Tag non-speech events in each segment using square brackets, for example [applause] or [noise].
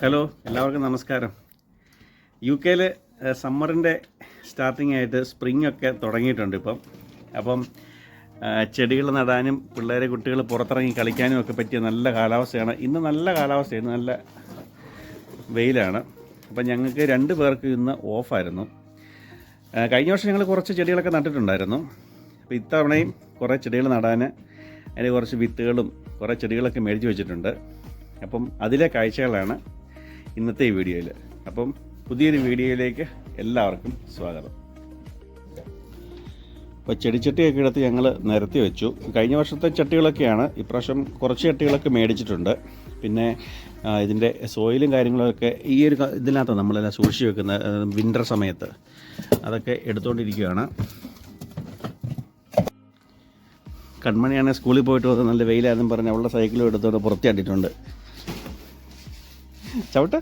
Hello എല്ലാവർക്കും നമസ്കാരം. U കെയിൽ സമ്മറിന്റെ സ്റ്റാർട്ടിംഗ് ആയിട്ട് സ്പ്രിംഗ് ഒക്കെ തുടങ്ങിയിട്ടുണ്ട് ഇപ്പം. അപ്പം ചെടികൾ നടാനും പിള്ളേരെ കുട്ടികൾ പുറത്തിറങ്ങി കളിക്കാനും ഒക്കെ പറ്റിയ നല്ല കാലാവസ്ഥയാണ്. ഇന്ന് നല്ല കാലാവസ്ഥയാണ് നല്ല വെയിലാണ്. അപ്പം ഞങ്ങൾക്ക് രണ്ട് പേർക്ക് ഇന്ന് ഓഫായിരുന്നു. കഴിഞ്ഞ വർഷം ഞങ്ങൾ കുറച്ച് ചെടികളൊക്കെ നട്ടിട്ടുണ്ടായിരുന്നു. അപ്പോൾ ഇത്തവണയും കുറേ ചെടികൾ നടാൻ അതിന് കുറച്ച് വിത്തുകളും കുറേ ചെടികളൊക്കെ മേടിച്ച് വെച്ചിട്ടുണ്ട്. അപ്പം അതിലെ കാഴ്ചകളാണ് ഇന്നത്തെ വീഡിയോയിൽ അപ്പം പുതിയൊരു വീഡിയോയിലേക്ക് എല്ലാവർക്കും സ്വാഗതം. ഇപ്പോൾ ചെടിച്ചട്ടിയൊക്കെ എടുത്ത് ഞങ്ങൾ നിരത്തി വെച്ചു. കഴിഞ്ഞ വർഷത്തെ ചട്ടികളൊക്കെയാണ് ഇപ്രാവശ്യം കുറച്ച് ചട്ടികളൊക്കെ മേടിച്ചിട്ടുണ്ട്. പിന്നെ ഇതിന്റെ സോയിലും കാര്യങ്ങളൊക്കെ ഈ ഒരു ഇതിനകത്ത് നമ്മളെല്ലാം സൂക്ഷിച്ച് വെക്കുന്ന വിന്റർ സമയത്ത് അതൊക്കെ എടുത്തുകൊണ്ടിരിക്കുകയാണ് കൺമണിയാണ് സ്കൂളിൽ പോയിട്ട് വന്ന് നല്ല വെയിലായെന്നും പറഞ്ഞ് അവളുടെ സൈക്കിളും എടുത്തുകൊണ്ട് പുറത്തിയാട്ടിട്ടുണ്ട് ചവിട്ട്.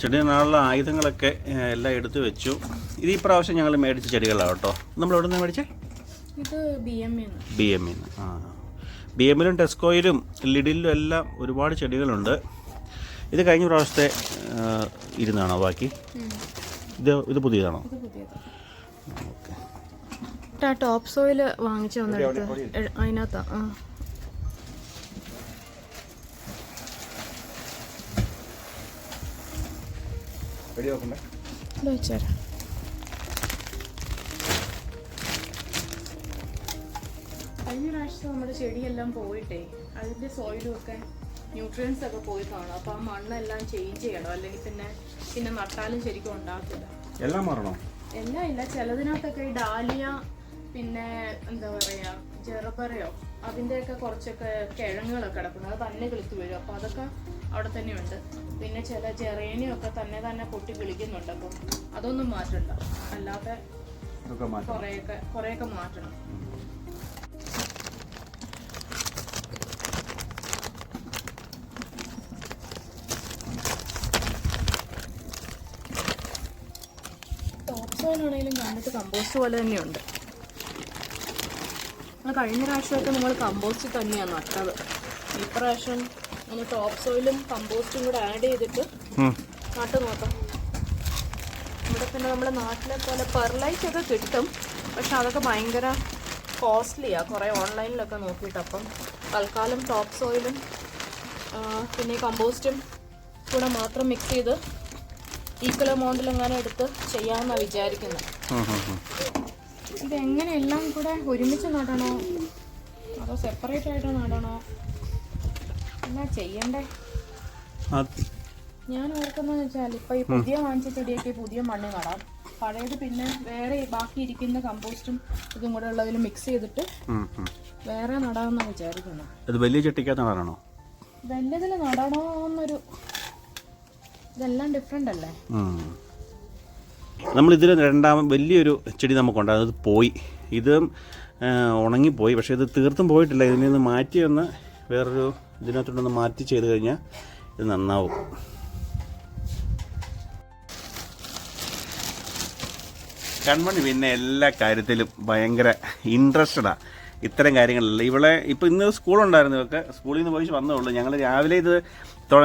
ചെടി നാളുള്ള ആയുധങ്ങളൊക്കെ എല്ലാം എടുത്തു വെച്ചു. ഇത് ഈ പ്രാവശ്യം ഞങ്ങൾ മേടിച്ച ചെടികളാണ് കേട്ടോ. നമ്മൾ എവിടെ നിന്ന് മേടിച്ചേ? ഇത് ബി എം എമ്മിന്ന് ആ. ബി എമ്മിലും ടെസ്കോയിലും ലിഡിലും എല്ലാം ഒരുപാട് ചെടികളുണ്ട്. ഇത് കഴിഞ്ഞ പ്രാവശ്യത്തെ ഇരുന്നാണോ ബാക്കി? ഇത് ഇത് പുതിയതാണോ? ഓക്കെ. ടോപ്പ് സോയിൽ വാങ്ങിച്ചു വന്നെടുത്ത് എ- ഇവിടെ വെച്ചുതരാം. കഴിഞ്ഞ പ്രാവശ്യം നമ്മുടെ ചെടിയെല്ലാം പോയിട്ടേ അതിന്റെ സോയിലും ഒക്കെ ന്യൂട്രിയൻസ് ഒക്കെ പോയി കാണും. അപ്പൊ ആ മണ്ണെല്ലാം ചേഞ്ച് ചെയ്യണം. അല്ലെങ്കിൽ പിന്നെ പിന്നെ നട്ടാലും ശരിക്കും ഉണ്ടാക്കില്ല എല്ലാം മാറണോ? എല്ലാം ഇല്ല. ചിലതിനകത്തൊക്കെ ഈ ഡാലിയ പിന്നെ എന്താ പറയാ ജെറബറയോ അതിന്റെയൊക്കെ കുറച്ചൊക്കെ കിഴങ്ങുകളൊക്കെ കിടക്കുന്നു അത് തന്നെ കിളുത്ത് വരും. അപ്പോൾ അതൊക്കെ അവിടെ തന്നെയുണ്ട്. പിന്നെ ചില ജെറേനിയൊക്കെ തന്നെ തന്നെ പൊട്ടി കിളിക്കുന്നുണ്ട്. അപ്പം അതൊന്നും മാറ്റണ്ട. അല്ലാതെ കുറേയൊക്കെ കുറേയൊക്കെ മാറ്റണം. ടോപ്പ് സോയിലാണെങ്കിലും കണ്ടിട്ട് കമ്പോസ്റ്റ് പോലെ തന്നെയുണ്ട്. നമ്മൾ കഴിഞ്ഞ പ്രാവശ്യമൊക്കെ നമ്മൾ കമ്പോസ്റ്റ് തന്നെയാണ് നട്ടത്. ഈ പ്രാവശ്യം നമ്മൾ ടോപ്പ് സോയിലും കമ്പോസ്റ്റും കൂടെ ആഡ് ചെയ്തിട്ട്. നട്ട് നോക്കാം. ഇവിടെ പിന്നെ നമ്മുടെ നാട്ടിലെ പോലെ പെർലൈറ്റ് ഒക്കെ കിട്ടും. പക്ഷെ അതൊക്കെ ഭയങ്കര കോസ്റ്റ്ലിയാണ് കുറേ ഓൺലൈനിലൊക്കെ നോക്കിയിട്ട് അപ്പം തൽക്കാലം ടോപ്പ് സോയിലും പിന്നെ കമ്പോസ്റ്റും കൂടെ മാത്രം മിക്സ് ചെയ്ത് ഈക്വൽ എമൗണ്ടിൽ എങ്ങനെ എടുത്ത് ചെയ്യാമെന്നാണ് വിചാരിക്കുന്നത്. ഇത് എങ്ങനെ എല്ലാം കൂടെ ഒരുമിച്ച് നടണോ? അതോ സെപ്പറേറ്റ് ആയിട്ട് നടണോ? എന്നാ ചെയ്യണ്ടേ? ഞാൻ ഓർക്കുന്നതെന്ന് വെച്ചാൽ ഇപ്പൊ ഈ പുതിയ വാങ്ങിച്ച ചെടിയൊക്കെ പുതിയ മണ്ണ് നടാം. പഴയത് പിന്നെ വേറെ ബാക്കി ഇരിക്കുന്ന കമ്പോസ്റ്റും ഇതും കൂടെ ഉള്ളതിൽ മിക്സ് ചെയ്തിട്ട്. വേറെ നടാമെന്നാണ് വിചാരിക്കുന്നത് വലിയ ചട്ടിക്കകത്ത് നടാനാണോ വലിയതിൽ നടണോ എന്നൊരു ഇതെല്ലാം ഡിഫറെന്റ് അല്ലേ? നമ്മളിതിൽ രണ്ടാമ വലിയൊരു ചെടി നമുക്കുണ്ടായിരുന്നു. അത് പോയി. ഇത് ഉണങ്ങിപ്പോയി. പക്ഷേ ഇത് തീർത്തും പോയിട്ടില്ല. ഇതിൽ നിന്ന് മാറ്റി ഒന്ന് വേറൊരു ഇതിനകത്തോട്ടൊന്ന് മാറ്റി ചെയ്ത് കഴിഞ്ഞാൽ ഇത് നന്നാവും. കൺമണി പിന്നെ എല്ലാ കാര്യത്തിലും ഭയങ്കര ഇൻട്രസ്റ്റഡാണ് ഇത്തരം കാര്യങ്ങളല്ല ഇവിടെ ഇപ്പോൾ ഇന്ന് സ്കൂളുണ്ടായിരുന്നു ഇവർക്ക് സ്കൂളിൽ നിന്ന് പോയി വന്നേ ഉള്ളൂ. ഞങ്ങൾ രാവിലെ ഇത്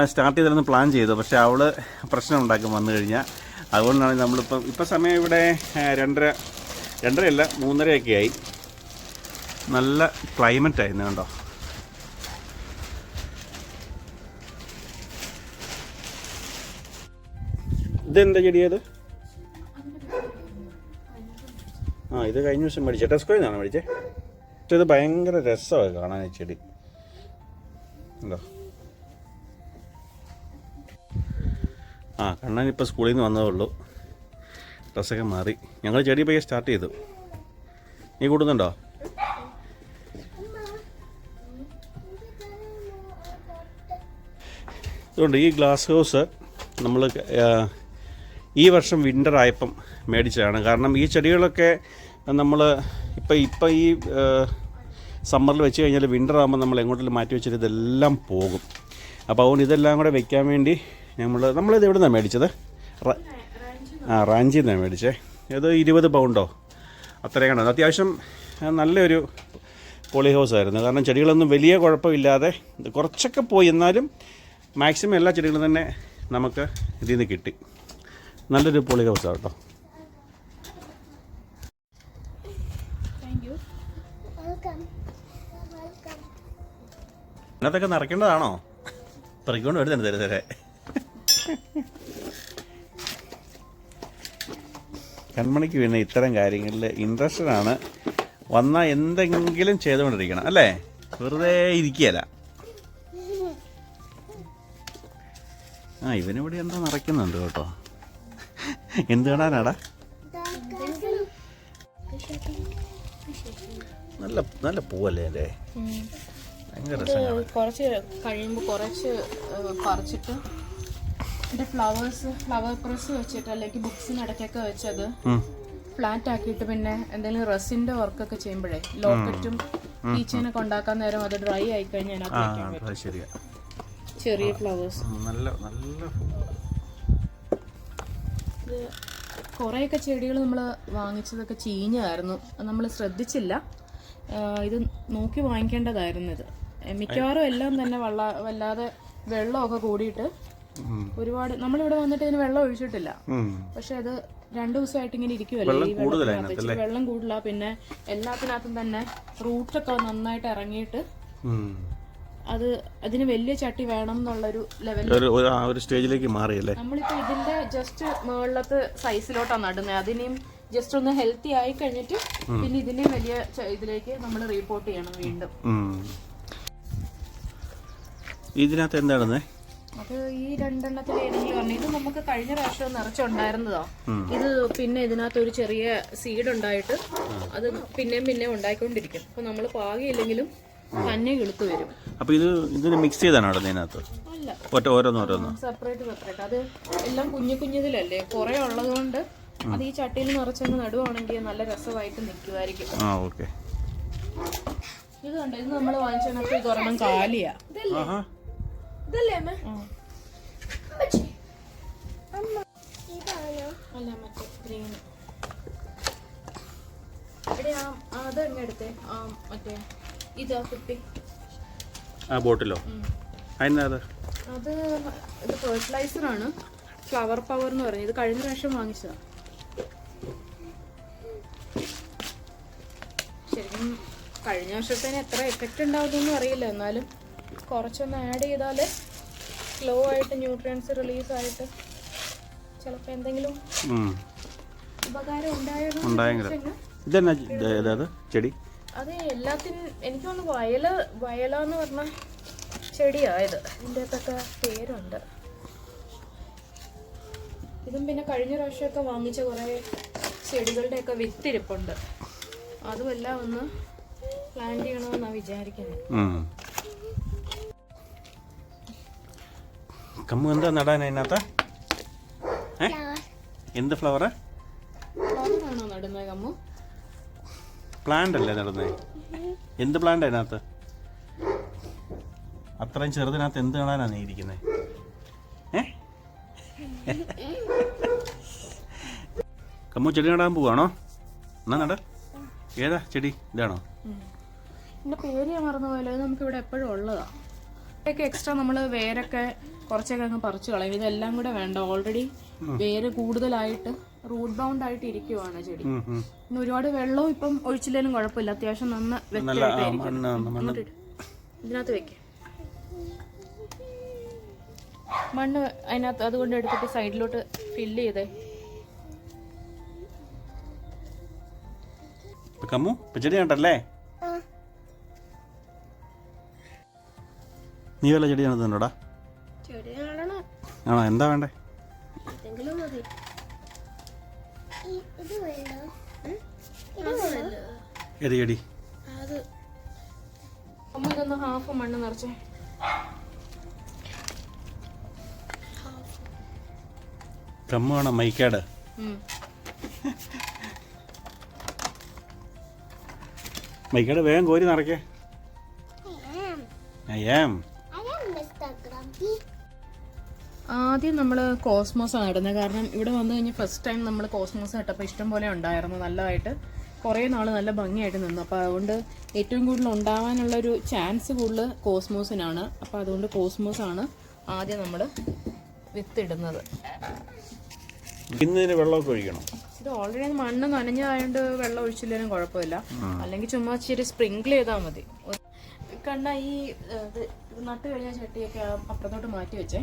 സ്റ്റാർട്ട് ചെയ്തിരുന്ന് പ്ലാൻ ചെയ്തു. പക്ഷേ അവൾ പ്രശ്നം ഉണ്ടാക്കും വന്നു കഴിഞ്ഞാൽ അതുകൊണ്ടാണ് നമ്മളിപ്പം ഇപ്പം സമയം ഇവിടെ രണ്ടര രണ്ടരയല്ല മൂന്നരയൊക്കെ ആയി നല്ല ക്ലൈമറ്റ് ആയിരുന്നു കണ്ടോ? ഇതെന്താ ചെടിയത് ആ ഇത് കഴിഞ്ഞ ദിവസം മേടിച്ചേ. ടെസ്കോയിൽ നിന്നാണ് മേടിച്ചേ? പക്ഷെ ഇത് ഭയങ്കര രസമാണ് കാണാൻ ചെടി. ഉണ്ടോ ആ കണ്ണൻ ഇപ്പോൾ സ്കൂളിൽ നിന്ന് വന്നതേ ഉള്ളൂ. ഡ്രസ്സൊക്കെ മാറി. ഞങ്ങൾ ചെടി പയ്യെ സ്റ്റാർട്ട് ചെയ്തു. നീ കൂടുന്നുണ്ടോ അതുകൊണ്ട് ഈ ഗ്ലാസ് ഹൗസ് നമ്മൾ ഈ വർഷം വിന്റർ ആയപ്പം മേടിച്ചതാണ്. കാരണം ഈ ചെടികളൊക്കെ നമ്മൾ ഇപ്പം ഇപ്പം ഈ സമ്മറിൽ വെച്ച് കഴിഞ്ഞാൽ വിന്റർ ആകുമ്പോൾ നമ്മൾ എങ്ങോട്ടെങ്കിലും മാറ്റി വെച്ചിട്ട് ഇതെല്ലാം പോകും. അപ്പോൾ അതുകൊണ്ട് ഇതെല്ലാം കൂടെ വെക്കാൻ വേണ്ടി നമ്മൾ നമ്മളിത് എവിടെ നിന്നാണ് മേടിച്ചത് ആ റാഞ്ചിയിൽ നിന്നാണ് മേടിച്ചേ. ഇത് ഇരുപത് പൗണ്ടോ? അത്രയാണ്. അത്യാവശ്യം നല്ലൊരു പോളി ഹൗസ് ആയിരുന്നു കാരണം ചെടികളൊന്നും വലിയ കുഴപ്പമില്ലാതെ ഇത് കുറച്ചൊക്കെ പോയി. എന്നാലും മാക്സിമം എല്ലാ ചെടികളും തന്നെ നമുക്ക് ഇതിൽ നിന്ന് കിട്ടി. നല്ലൊരു പോളി ഹൗസാണ് കേട്ടോ ഇതിനകത്തൊക്കെ നിറയ്ക്കേണ്ടതാണോ? പറിക്കൊണ്ട് വരുന്നുണ്ട് തരുതരെ തരെ കൺമണിക്ക് പിന്നെ ഇത്തരം കാര്യങ്ങളിൽ ഇൻട്രസ്റ്റഡ് ആണ്. വന്നാൽ എന്തെങ്കിലും ചെയ്തുകൊണ്ടിരിക്കണം അല്ലേ? വെറുതെ ഇരിക്കുകയല്ല. ആ ഇവനിവിടെ എന്താ നിറയ്ക്കുന്നുണ്ട് കേട്ടോ? എന്ത് കാണാനാടാ? നല്ല നല്ല പൂവല്ലേ അല്ലേ ഭയങ്കര രസമാണ്. കുറച്ച് കഴിയുമ്പോൾ കുറച്ച് പറിച്ചിട്ട് എന്റെ ഫ്ലവേഴ്സ് ഫ്ലവർ പ്രസ് വെച്ചിട്ട് അല്ലെങ്കിൽ ബുക്സിനിടയ്ക്കൊക്കെ വെച്ചത് ഫ്ലാറ്റ് ആക്കിയിട്ട് പിന്നെ എന്തെങ്കിലും റസിന്റെ വർക്കൊക്കെ ചെയ്യുമ്പോഴേ ലോക്കറ്റും കീച്ചനൊക്കെ ഉണ്ടാക്കാൻ നേരം അത് ഡ്രൈ ആയി കഴിഞ്ഞാൽ ചെറിയ ഫ്ലവേഴ്സ് നല്ല നല്ല കുറേയൊക്കെ ചെടികൾ നമ്മൾ വാങ്ങിച്ചതൊക്കെ ചീഞ്ഞായിരുന്നു നമ്മൾ ശ്രദ്ധിച്ചില്ല. ഇത് നോക്കി വാങ്ങിക്കേണ്ടതായിരുന്നു ഇത്. മിക്കവാറും എല്ലാം തന്നെ വള്ള വല്ലാതെ വെള്ളമൊക്കെ കൂടിയിട്ട്. ഒരുപാട് നമ്മളിവിടെ വന്നിട്ട് ഇതിന് വെള്ളം ഒഴിച്ചിട്ടില്ല. പക്ഷെ അത് രണ്ടു ദിവസമായിട്ട് ഇങ്ങനെ ഇരിക്കുവല്ലേ? വെള്ളം കൂടില്ല പിന്നെ എല്ലാത്തിനകത്തും തന്നെ റൂട്ടൊക്കെ നന്നായിട്ട് ഇറങ്ങിയിട്ട് അത് അതിന് വലിയ ചട്ടി വേണം എന്നുള്ളൊരു ലെവലിൽ സ്റ്റേജിലേക്ക് മാറിയല്ലേ? നമ്മളിപ്പോ ഇതിന്റെ ജസ്റ്റ് മുകളിലത്തെ സൈസിലോട്ടാണ് നടുന്നത് അതിനെയും ജസ്റ്റ് ഒന്ന് ഹെൽത്തി ആയി കഴിഞ്ഞിട്ട് പിന്നെ ഇതിനെയും വലിയ ഇതിലേക്ക് നമ്മൾ റിപ്പോർട്ട് ചെയ്യണം വീണ്ടും. ഇതിനകത്ത് എന്താണെന്നേ അത് ഈ രണ്ടെണ്ണത്തിൽ ഏതെങ്കിലും പറഞ്ഞു. ഇത് നമുക്ക് കഴിഞ്ഞ പ്രാവശ്യം നിറച്ചുണ്ടായിരുന്നതാ. ഇത് പിന്നെ ഇതിനകത്ത് ഒരു ചെറിയ സീഡ് ഉണ്ടായിട്ട് അത് പിന്നെയും പിന്നെയും ഉണ്ടായിക്കൊണ്ടിരിക്കും. അപ്പൊ നമ്മൾ പാകിയില്ലെങ്കിലും തന്നെ കിളുത്ത് വരും. അപ്പൊ ഇത് ഇതിന് മിക്സ് ചെയ്താണോ ഇതിനകത്ത്? ഒറ്റ ഓരോന്ന് ഓരോന്ന്. സെപ്പറേറ്റ് സെപ്പറേറ്റ് അത് എല്ലാം കുഞ്ഞു കുഞ്ഞതിലല്ലേ? കുറെ ഉള്ളതുകൊണ്ട് അത് ഈ ചട്ടിയിൽ നിറച്ചങ്ങ് നടുവാണെങ്കിൽ നല്ല രസമായിട്ട് നിൽക്കുമായിരിക്കും. ആ ഓക്കെ ഇത് കണ്ടോ? ഇത് നമ്മൾ വാങ്ങിച്ചതിനകത്ത് ഇത് ഒരെണ്ണം കാലിയാ. ഇതല്ലേ അമ്മ? അല്ല മറ്റേ ഗ്രീൻ. എവിടെ ആ ആ, അത് എടുത്തേ. ആ മറ്റേ ഇതാ കുപ്പി. ആ ബോട്ടിലോ. അതിനകത്ത് അത്? ഇത് ഫെർട്ടിലൈസർ ആണ്. ഫ്ലവർ പവർ എന്ന് പറയുന്നത് ഇത് കഴിഞ്ഞ പ്രാവശ്യം വാങ്ങിച്ചതാണ് ശരിക്കും കഴിഞ്ഞ വർഷത്തേന് എത്ര എഫക്റ്റ് ഉണ്ടാവുമെന്നൊന്നും അറിയില്ല. എന്നാലും കുറച്ചൊന്ന് ആഡ് ചെയ്താൽ സ്ലോ ആയിട്ട് ന്യൂട്രിയൻസ് റിലീസ് ആയിട്ട് ചിലപ്പോൾ എന്തെങ്കിലും. ഉപകാരം ഉണ്ടായിരുന്നു ഇതെന്നാ ചെടി? അത് എല്ലാത്തിനും എനിക്ക് തോന്നുന്നു വയല വയല എന്ന് പറഞ്ഞ ചെടിയായത് ഇതിന്റെ അകത്തൊക്കെ പേരുണ്ട്. ഇതും പിന്നെ കഴിഞ്ഞ പ്രാവശ്യമൊക്കെ വാങ്ങിച്ച കുറേ ചെടികളുടെയൊക്കെ വിത്തിരിപ്പുണ്ട്. അതുമെല്ലാം ഒന്ന് പ്ലാൻ ചെയ്യണമെന്നാണ് വിചാരിക്കുന്നത് കമ്മു എന്താ നടാൻ അതിനകത്ത്? ഏ? എന്ത് ഫ്ലവറാ പ്ലാന്റ് അല്ലേ നടന്നേ? എന്ത് പ്ലാന്റ് അതിനകത്ത്? അത്രയും ചെറുതിനകത്ത് എന്ത് കാണാനാണ് നീ ഇരിക്കുന്നത് ഏ? കമ്മു ചെടി നടാൻ പോവാണോ? എന്നാ നട. ഏതാ ചെടി? ഇതാണോ? പേര് ഞാൻ മറന്നുപോയല്ലോ. നമുക്ക് ഇവിടെ നമുക്കിവിടെ എപ്പോഴും ഉള്ളതാണ് ഇതൊക്കെ എക്സ്ട്രാ നമ്മൾ വേരൊക്കെ കുറച്ചൊക്കെ അങ്ങ് പറിച്ചു കളയും. ഇതെല്ലാം കൂടെ വേണ്ട. ഓൾറെഡി വേര് കൂടുതലായിട്ട് റൂട്ട് ബൗണ്ട് ആയിട്ട് ഇരിക്കുവാണ് ചെടി. പിന്നെ ഒരുപാട് വെള്ളവും ഇപ്പം ഒഴിച്ചില്ലേലും കുഴപ്പമില്ല. അത്യാവശ്യം നന്ന ഇതിനകത്ത് വെക്ക. മണ്ണ് അതിനകത്ത് അതുകൊണ്ട് എടുത്തിട്ട് സൈഡിലോട്ട് ഫില്ല് ചെയ്തേ. കമ്മു ചെടി കണ്ടല്ലേ? നീ വല്ല ചെടി നടുന്നുണ്ടോടാ ചെടി ആണോ? എന്താ വേണ്ടേ? അമ്മ ഇതൊന്ന് ഹാഫ് മണ്ണ് നിറച്ചേ. കമ്മു വേണം മൈക്കാട്. മൈക്കാട് വേഗം കോരി നിറയ്ക്കേ. അയ്യാം ആദ്യം നമ്മൾ കോസ്മോസ് ആണ് ഇടുന്നത്. കാരണം ഇവിടെ വന്നു കഴിഞ്ഞ് ഫസ്റ്റ് ടൈം നമ്മൾ കോസ്മോസ് ഇട്ടപ്പോൾ ഇഷ്ടം പോലെ ഉണ്ടായിരുന്നു. നല്ലതായിട്ട് കുറേ നാൾ നല്ല ഭംഗിയായിട്ട് നിന്നു. അപ്പോൾ അതുകൊണ്ട് ഏറ്റവും കൂടുതൽ ഉണ്ടാവാനുള്ളൊരു ചാൻസ് കൂടുതൽ കോസ്മോസിനാണ്. അപ്പോൾ അതുകൊണ്ട് കോസ്മോസ് ആണ് ആദ്യം നമ്മൾ വിത്തിടുന്നത്. ഇന്നതിന് വെള്ളമൊക്കെ ഒഴിക്കണം? ഇത് ഓൾറെഡി മണ്ണ് നനഞ്ഞതായതുകൊണ്ട് വെള്ളം ഒഴിച്ചില്ലെങ്കിലും കുഴപ്പമില്ല. അല്ലെങ്കിൽ ചുമ്മാ ചെറിയ സ്പ്രിങ്കിൾ ചെയ്താൽ മതി. കണ്ട ഈ നട്ട് കഴിഞ്ഞ ചട്ടിയൊക്കെ അപ്പുറത്തോട്ട് മാറ്റി വെച്ചേ.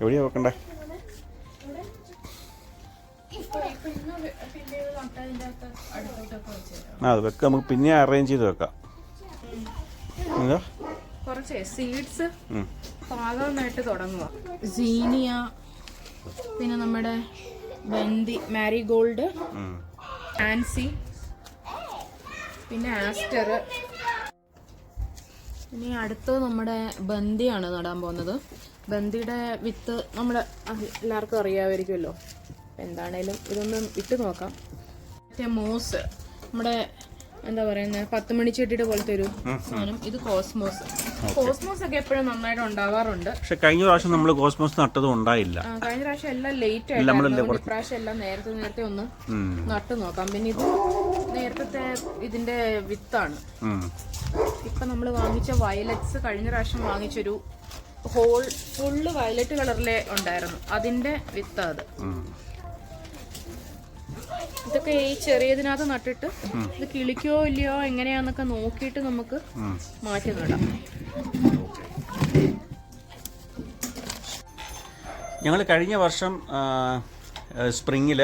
എവിടെയാ വെക്കണ്ടേ? ആ അത് വെക്കാം. നമുക്ക് പിന്നെ അറേഞ്ച് ചെയ്ത് വെക്കാം. എന്താ? കുറച്ച് സീഡ്സ് പാകമായിട്ട് തുടങ്ങുക സീനിയ പിന്നെ നമ്മുടെ ബന്ദി മാരിഗോൾഡ്. ആൻസി പിന്നെ ആസ്റ്റർ ഇനി അടുത്തത് നമ്മുടെ ബന്ദിയാണ് നടാൻ പോകുന്നത്. ബന്ദിയുടെ വിത്ത് നമ്മുടെ എല്ലാവർക്കും അറിയാമായിരിക്കുമല്ലോ. എന്താണേലും ഇതൊന്ന് ഇട്ട് നോക്കാം. മറ്റേ മോസ് നമ്മുടെ എന്താ പറയുന്നത് പത്ത് മണിച്ചെട്ടിയുടെ പോലത്തെ ഒരു സാധനം. ഇത് കോസ്മോസ്. കോസ്മോസ് ഒക്കെ എപ്പോഴും നന്നായിട്ട് ഉണ്ടാവാറുണ്ട്. പക്ഷെ കഴിഞ്ഞ പ്രാവശ്യം നമ്മൾ കോസ്മോസ് നട്ടതും ഉണ്ടായില്ല. കഴിഞ്ഞ പ്രാവശ്യം എല്ലാം ലേറ്റ് ആയിട്ട് പ്രാവശ്യം എല്ലാം നേരത്തെ നേരത്തെ ഒന്ന്. നട്ടു നോക്കാം. പിന്നെ ഇത് നേരത്തെ ഇതിന്റെ വിത്താണ്. ഇപ്പൊ നമ്മൾ വാങ്ങിച്ച വയലറ്റ്സ് കഴിഞ്ഞ പ്രാവശ്യം വാങ്ങിച്ചൊരു ഹോൾ ഫുള്ള് വയലറ്റ് കളറിലെ ഉണ്ടായിരുന്നു. അതിന്റെ വിത്ത് അത്. ഇതൊക്കെ ഈ ചെറിയതിനകത്ത് നട്ടിട്ട് ഇത് കിളിക്കോ ഇല്ലയോ എങ്ങനെയാന്നൊക്കെ നോക്കിയിട്ട് നമുക്ക് മാറ്റി നടാം. ഞങ്ങൾ കഴിഞ്ഞ വർഷം സ്പ്രിങ്ങിൽ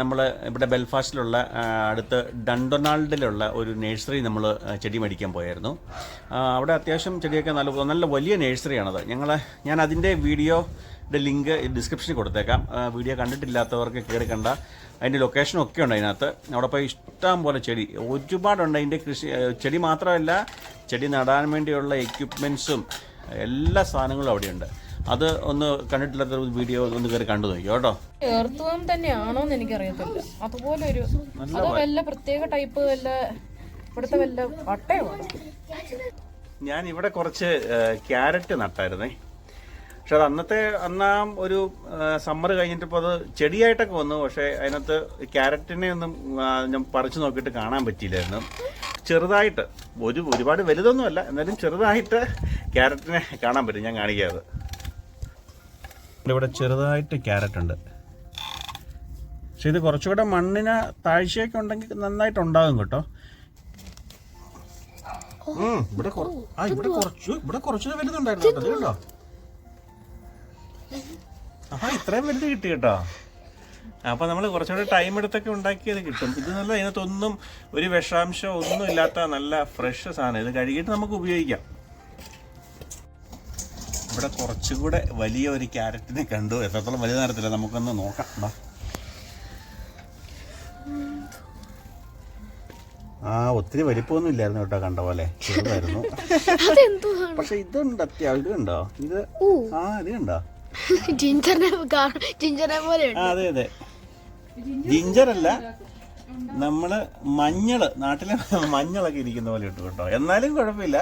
നമ്മൾ ഇവിടെ ബെൽഫാസ്റ്റിലുള്ള അടുത്ത് ഡണ്ടൊണാൾഡിലുള്ള ഒരു നഴ്സറി നമ്മൾ ചെടി മേടിക്കാൻ പോയായിരുന്നു. അവിടെ അത്യാവശ്യം ചെടിയൊക്കെ നല്ല നല്ല വലിയ നഴ്സറിയാണത്. ഞങ്ങൾ ഞാൻ അതിന്റെ വീഡിയോയുടെ ലിങ്ക് ഡിസ്ക്രിപ്ഷനിൽ കൊടുത്തേക്കാം. വീഡിയോ കണ്ടിട്ടില്ലാത്തവർക്ക് കയറി കണ്ട. അതിന്റെ ലൊക്കേഷനും ഒക്കെ ഉണ്ട് അതിനകത്ത്. അവിടെ പോയി ഇഷ്ടം പോലെ ചെടി. ഒരുപാടുണ്ട് അതിന്റെ കൃഷി ചെടി മാത്രമല്ല ചെടി നടാൻ വേണ്ടിയുള്ള എക്യുപ്മെൻസും എല്ലാ സാധനങ്ങളും അവിടെയുണ്ട്. അത് ഒന്ന് കണ്ടിട്ടില്ലാത്ത വീഡിയോ ഒന്ന് കയറി കണ്ടു നോക്കി കേട്ടോ? ഏർത്തുവം തന്നെയാണോന്ന് എനിക്കറിയത്തില്ല. അതുപോലെ ഒരു അതോ വല്ല പ്രത്യേക ടൈപ്പ് വല്ല ഇവിടുത്തെ വല്ല വട്ടയോ? ഞാൻ ഇവിടെ കുറച്ച് ക്യാരറ്റ് നട്ടായിരുന്നേ. പക്ഷെ അത് അന്നത്തെ അന്നാ ഒരു സമ്മർ കഴിഞ്ഞിട്ടിപ്പോൾ അത് ചെടിയായിട്ടൊക്കെ വന്നു. പക്ഷേ അതിനകത്ത് ക്യാരറ്റിനെ ഒന്നും ഞാൻ പറിച്ചു നോക്കിയിട്ട് കാണാൻ പറ്റിയില്ലായിരുന്നു. ചെറുതായിട്ട് ഒരു ഒരുപാട് വലുതൊന്നുമല്ല. എന്നാലും ചെറുതായിട്ട് ക്യാരറ്റിനെ കാണാൻ പറ്റും. ഞാൻ കാണിക്കാതെ ഇവിടെ ചെറുതായിട്ട് ക്യാരറ്റ് ഉണ്ട്. പക്ഷെ ഇത് കുറച്ചുകൂടെ മണ്ണിന് താഴ്ചയൊക്കെ ഉണ്ടെങ്കിൽ നന്നായിട്ട് ഉണ്ടാകും കേട്ടോ. ഉം, ഇവിടെ ഇവിടെ കുറച്ചു ഇവിടെ കുറച്ച് വലുതുണ്ടായിരുന്നു കേട്ടോ. ആ ഇത്രയും വലുത് കിട്ടി കേട്ടോ. അപ്പൊ നമ്മൾ കുറച്ചുകൂടെ ടൈം എടുത്തൊക്കെ ഉണ്ടാക്കിയത് കിട്ടും. ഇത് നല്ല ഇതിനകത്തൊന്നും ഒരു വിഷാംശം ഒന്നും ഇല്ലാത്ത നല്ല ഫ്രഷ് സാധനം. ഇത് കഴുകിയിട്ട് നമുക്ക് ഉപയോഗിക്കാം. ഇവിടെ കുറച്ചുകൂടെ വലിയ ഒരു ക്യാരറ്റിനെ കണ്ടു. എത്രത്തോളം വലിയ നേരത്തില്ല നമുക്കൊന്ന് നോക്കാം. ആ ഒത്തിരി വലിപ്പമൊന്നും ഇല്ലായിരുന്നു കേട്ടോ കണ്ട പോലെ. ചെറുതായിരുന്നു. [laughs] പക്ഷെ ഇതുണ്ട് അത്യാവശ്യം. ഇത് കണ്ടോ? ഇത് ആ ഇത് കണ്ടോ? [laughs] ജിഞ്ചറിനെ പോലെ അതെ അതെ. ജിഞ്ചർ അല്ല നമ്മൾ മഞ്ഞൾ നാട്ടിലെ മഞ്ഞളൊക്കെ ഇരിക്കുന്ന പോലെ ഇട്ടു കേട്ടോ. എന്നാലും കുഴപ്പമില്ല.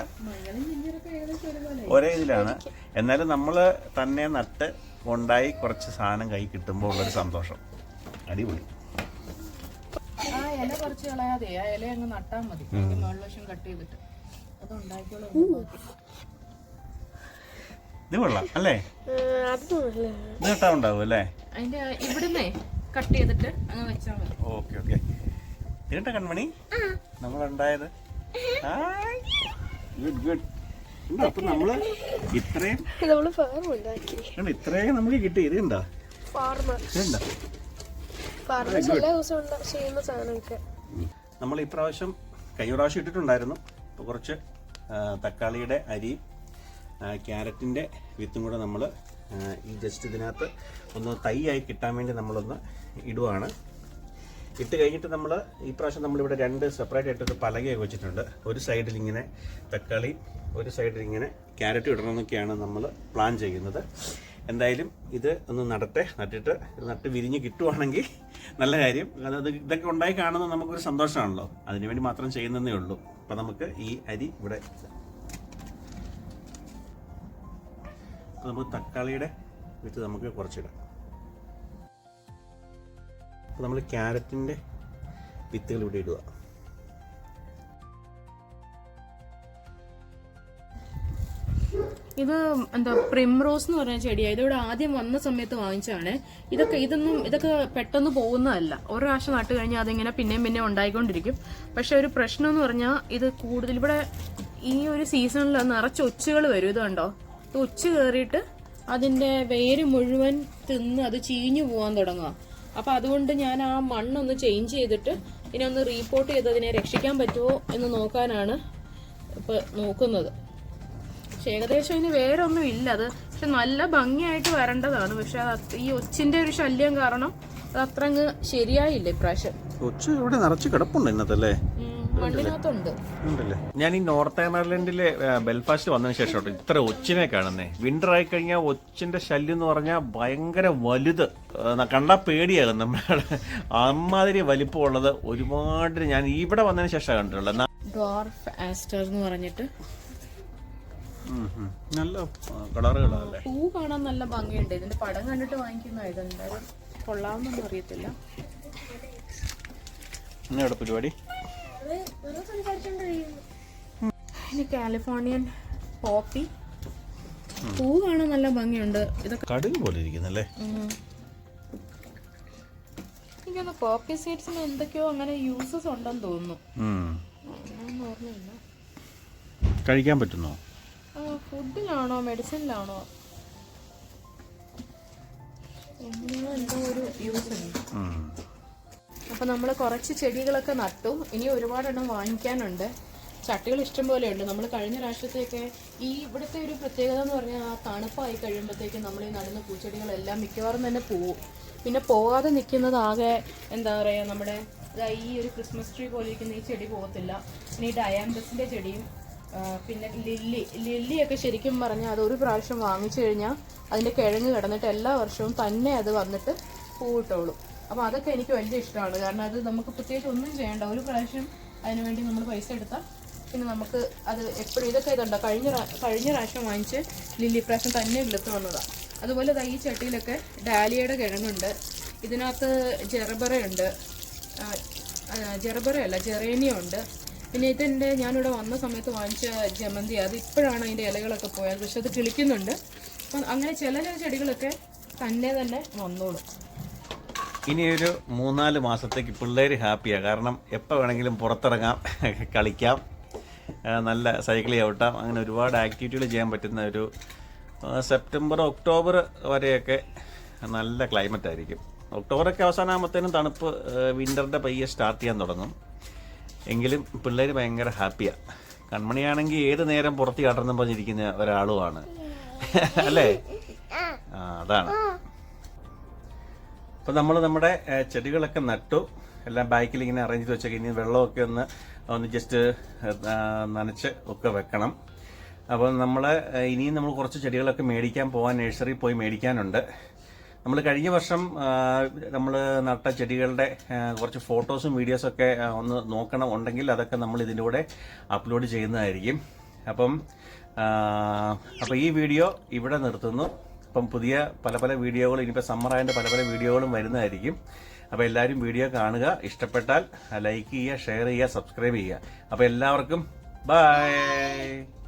ഒരേ ഇതിലാണ്. എന്നാലും നമ്മൾ തന്നെ നട്ട് ഉണ്ടായി കുറച്ച് സാധനം കൈ കിട്ടുമ്പോൾ ഉള്ളൊരു സന്തോഷം. അടിപൊളി. ആ ഇല കുറച്ച് കളയാതെ ആ ഇല അങ്ങ് നട്ടാ മതി. മുകളിൽ വശം കട്ട് ചെയ്തിട്ട്. അത് ഉണ്ടാക്കിയോളൂ ഇത് കൊള്ളാം അല്ലേ? ഇത് കേട്ടാ അല്ലേ? അതിന്റെ ഇവിടുന്നേ കട്ട് ചെയ്തിട്ട് അങ്ങ് വെച്ചാൽ മതി. Okay okay. കേട്ട കൺമണി? നമ്മളുണ്ടായത് ഗുഡ് ഗുഡ് അപ്പൊ നമ്മൾ ഇത്രയും നമുക്ക് കിട്ടി. ഇത് സാധനമൊക്കെ. നമ്മൾ ഇപ്രാവശ്യം കഴിഞ്ഞ പ്രാവശ്യം ഇട്ടിട്ടുണ്ടായിരുന്നു. അപ്പോൾ കുറച്ച് തക്കാളിയുടെ അരി ക്യാരറ്റിന്റെ വിത്തും കൂടെ നമ്മൾ ഈ ജസ്റ്റ് ഇതിനകത്ത് ഒന്ന് തൈയായി കിട്ടാൻ വേണ്ടി നമ്മളൊന്ന് ഇടുവാണ്. ഇട്ട് കഴിഞ്ഞിട്ട് നമ്മൾ ഈ പ്രാവശ്യം നമ്മളിവിടെ രണ്ട് സെപ്പറേറ്റ് ആയിട്ടൊരു പലകയൊക്കെ വെച്ചിട്ടുണ്ട്. ഒരു സൈഡിൽ ഇങ്ങനെ തക്കാളി ഒരു സൈഡിൽ ഇങ്ങനെ ക്യാരറ്റ് ഇടണമെന്നൊക്കെയാണ് നമ്മൾ പ്ലാൻ ചെയ്യുന്നത്. എന്തായാലും ഇത് ഒന്ന് നടട്ടെ നട്ടിട്ട് നട്ട് വിരിഞ്ഞ് കിട്ടുവാണെങ്കിൽ നല്ല കാര്യം. അത് ഇതൊക്കെ ഉണ്ടായി കാണുന്നത് നമുക്കൊരു സന്തോഷമാണല്ലോ. അതിനുവേണ്ടി മാത്രം ചെയ്യുന്നതേ ഉള്ളൂ. അപ്പം നമുക്ക് ഈ അരി ഇവിടെ നമുക്ക് തക്കാളിയുടെ വിത്ത് നമുക്ക് കുറച്ചിടാം. അപ്പോൾ നമ്മൾ ക്യാരറ്റിന്റെ വിത്തുകൾ ഇവിടെ ഇടുക. ഇത് എന്താ പ്രിംറോസ് എന്ന് പറയുന്ന ചെടിയാണ് ഇതിവിടെ ആദ്യം വന്ന സമയത്ത് വാങ്ങിച്ചാണ് ഇതൊക്കെ ഇതൊന്നും ഇതൊക്കെ പെട്ടെന്ന് പോകുന്നതല്ല. ഒരു പ്രാവശ്യം നട്ട് കഴിഞ്ഞാൽ അതിങ്ങനെ പിന്നെയും പിന്നെയും ഉണ്ടായിക്കൊണ്ടിരിക്കും. പക്ഷെ ഒരു പ്രശ്നം എന്ന് പറഞ്ഞാൽ ഇത് കൂടുതൽ ഇവിടെ ഈ ഒരു സീസണിൽ നിറച്ച് ഒച്ചുകൾ വരും. ഇത് കണ്ടോ? ഒച്ച് കയറിയിട്ട് അതിന്റെ വേര് മുഴുവൻ തിന്ന് അത് ചീഞ്ഞു പോകാൻ തുടങ്ങുക അപ്പൊ അതുകൊണ്ട് ഞാൻ ആ മണ്ണൊന്ന് ചേഞ്ച് ചെയ്തിട്ട് ഇനി ഒന്ന് റീപോർട്ട് ചെയ്ത് അതിനെ രക്ഷിക്കാൻ പറ്റുമോ എന്ന് നോക്കാനാണ് ഇപ്പൊ നോക്കുന്നത്. പക്ഷെ ഏകദേശം ഇനി വേറെ ഒന്നും ഇല്ല. അത് പക്ഷെ നല്ല ഭംഗിയായിട്ട് വരേണ്ടതാണ്. പക്ഷെ ഈ ഒച്ചിന്റെ ഒരു ശല്യം കാരണം അത് അത്ര അങ്ങ് ശരിയായില്ല ഇപ്രാവശ്യം. ഒച്ച ഇവിടെ നിറച്ച് കിടപ്പുണ്ട് ഇന്നത്തെ മണ്ണിനകത്തുണ്ട് ഉണ്ടല്ലേ? ഞാൻ ഈ നോർത്ത് അയർലൻഡിലെ ബെൽഫാസ്റ്റ് വന്നതിന് ശേഷം ഇത്ര ഒച്ചിനെ കാണുന്നേ. വിന്റർ ആയി കഴിഞ്ഞാൽ ഒച്ചിന്റെ ശല്യം എന്ന് പറഞ്ഞാൽ ഭയങ്കര വലുത്. ആ, കണ്ടാ പേടിയാകും നമ്മുടെ അമ്മാതിരി വലിപ്പമുള്ളത് ഒരുപാട് ഞാൻ ഇവിടെ വന്നതിന് ശേഷം കണ്ടിട്ടുള്ളത്. ഡോർഫ് ആസ്റ്റർ എന്ന് പറഞ്ഞിട്ട്. നല്ല കളറുകളല്ലേ പൂ കാണാൻ നല്ല ഭംഗിയുണ്ട്. ഇതിന്റെ പടം കണ്ടിട്ട് വാങ്ങിക്കുന്ന ഇത്. എന്തായാലും കൊള്ളാമെന്നൊന്നും അറിയത്തില്ല. എന്നാ പരിപാടി? ഇനി കാലിഫോർണിയൻ പോപ്പി. പൂ കാണാൻ നല്ല ഭംഗിയുണ്ട്. ഇതൊക്കെ കടുക് പോലെ ഇരിക്കുന്നല്ലേ. എനിക്കൊന്ന് പോപ്പി സീഡ്സിന് എന്തൊക്കെയോ അങ്ങനെ യൂസസ് ഉണ്ടെന്ന് തോന്നുന്നു. ഓർമ്മയില്ല. കഴിക്കാൻ പറ്റുന്നോ? ഫുഡിലാണോ മെഡിസിനിലാണോ എങ്ങനെയോ എന്തോ ഒരു യൂസ് ഉണ്ട്. ഉം. അപ്പൊ നമ്മൾ കുറച്ച് ചെടികളൊക്കെ നട്ടു. ഇനി ഒരുപാടെണ്ണം വാങ്ങിക്കാനുണ്ട്. ചട്ടികൾ ഇഷ്ടം പോലെ ഉണ്ട് നമ്മൾ കഴിഞ്ഞ പ്രാവശ്യത്തേക്ക് ഈ ഇവിടുത്തെ ഒരു പ്രത്യേകത എന്ന് പറഞ്ഞാൽ ആ തണുപ്പായി കഴിയുമ്പോഴത്തേക്കും നമ്മൾ ഈ നടുന്ന പൂച്ചെടികളെല്ലാം മിക്കവാറും തന്നെ പോവും. പിന്നെ പോകാതെ നിൽക്കുന്നതാകെ എന്താ പറയുക നമ്മുടെ ഈ ഒരു ക്രിസ്മസ് ട്രീ പോലെ ഇരിക്കുന്ന ഈ ചെടി പോകത്തില്ല. ഇനി ഡയാമ്പസിന്റെ ചെടിയും പിന്നെ ലില്ലി ലില്ലിയൊക്കെ ശരിക്കും പറഞ്ഞാൽ അതൊരു പ്രാവശ്യം വാങ്ങിച്ചു കഴിഞ്ഞാൽ അതിന്റെ കിഴങ്ങ് കിടന്നിട്ട് എല്ലാ വർഷവും തന്നെ അത് വന്നിട്ട് പൂവിട്ടോളും. അപ്പോൾ അതൊക്കെ എനിക്ക് വലിയ ഇഷ്ടമാണ്. കാരണം അത് നമുക്ക് പ്രത്യേകിച്ച് ഒന്നും ചെയ്യേണ്ട. ഒരു പ്രാവശ്യം അതിന് വേണ്ടി നമ്മൾ പൈസ എടുത്താൽ പിന്നെ നമുക്ക് അത് എപ്പോഴും ഇതൊക്കെ ഇതുണ്ടോ? കഴിഞ്ഞ കഴിഞ്ഞ പ്രാവശ്യം വാങ്ങിച്ച് ലില്ലി പ്രാവശ്യം തന്നെ കിളുത്ത് വന്നതാണ് അതുപോലെ ഈ ചട്ടിയിലൊക്കെ ഡാലിയയുടെ കിഴങ്ങുണ്ട്. ഇതിനകത്ത് ജെറബറയുണ്ട് ജെറബറയല്ല ജെറേനിയം ഉണ്ട് പിന്നെ ഇതെന്റെ ഞാനിവിടെ വന്ന സമയത്ത് വാങ്ങിച്ച ജമന്തി അത് ഇപ്പോഴാണ് അതിന്റെ ഇലകളൊക്കെ പോയത്. പക്ഷെ അത് കിളിക്കുന്നുണ്ട്. അപ്പം അങ്ങനെ ചില ചെടികളൊക്കെ തന്നെ തന്നെ വന്നോളും. ഇനി ഒരു മൂന്നാൽ മാസത്തേക്ക് പിള്ളേർ ഹാപ്പിയാണ് കാരണം എപ്പോൾ വേണമെങ്കിലും പുറത്തിറങ്ങാം കളിക്കാം നല്ല സൈക്കിൾ ചവിട്ടാം അങ്ങനെ ഒരുപാട് ആക്ടിവിറ്റികൾ ചെയ്യാൻ പറ്റുന്ന ഒരു സെപ്റ്റംബർ ഒക്ടോബർ വരെയൊക്കെ നല്ല ക്ലൈമറ്റ് ആയിരിക്കും. ഒക്ടോബറൊക്കെ അവസാനമാകുമ്പോഴത്തേനും തണുപ്പ് വിന്ററിന്റെ പയ്യെ സ്റ്റാർട്ട് ചെയ്യാൻ തുടങ്ങും. എങ്കിലും പിള്ളേർ ഭയങ്കര ഹാപ്പിയാണ് കൺമണിയാണെങ്കിൽ ഏത് നേരം പുറത്ത് കാട്ടണം പറഞ്ഞിരിക്കുന്ന ഒരാളുമാണ്. അല്ലേ? ആ അതാണ്. അപ്പോൾ നമ്മൾ നമ്മുടെ ചെടികളൊക്കെ നട്ടു. എല്ലാം ബാക്കിൽ ഇങ്ങനെ അറേഞ്ച് ചെയ്ത് വെച്ചേക്ക്. ഇനി വെള്ളമൊക്കെ ഒന്ന് ഒന്ന് ജസ്റ്റ് നനച്ച് ഒക്കെ വെക്കണം. അപ്പോൾ നമ്മൾ ഇനിയും നമ്മൾ കുറച്ച് ചെടികളൊക്കെ മേടിക്കാൻ പോകാൻ നഴ്സറി പോയി മേടിക്കാനുണ്ട്. നമ്മൾ കഴിഞ്ഞ വർഷം നമ്മൾ നട്ട ചെടികളുടെ കുറച്ച് ഫോട്ടോസും വീഡിയോസൊക്കെ ഒന്ന് നോക്കണം ഉണ്ടെങ്കിൽ അതൊക്കെ നമ്മൾ ഇതിന്റെ കൂടെ അപ്ലോഡ് ചെയ്യുന്നതായിരിക്കും. അപ്പം അപ്പോൾ ഈ വീഡിയോ ഇവിടെ നിർത്തുന്നു. അപ്പം പുതിയ പല പല വീഡിയോകൾ ഇനിയിപ്പോൾ സമ്മറായതിന്റെ പല പല വീഡിയോകളും വരുന്നതായിരിക്കും. അപ്പോൾ എല്ലാവരും വീഡിയോ കാണുക. ഇഷ്ടപ്പെട്ടാൽ ലൈക്ക് ചെയ്യുക ഷെയർ ചെയ്യുക സബ്സ്ക്രൈബ് ചെയ്യുക. അപ്പോൾ എല്ലാവർക്കും ബൈ.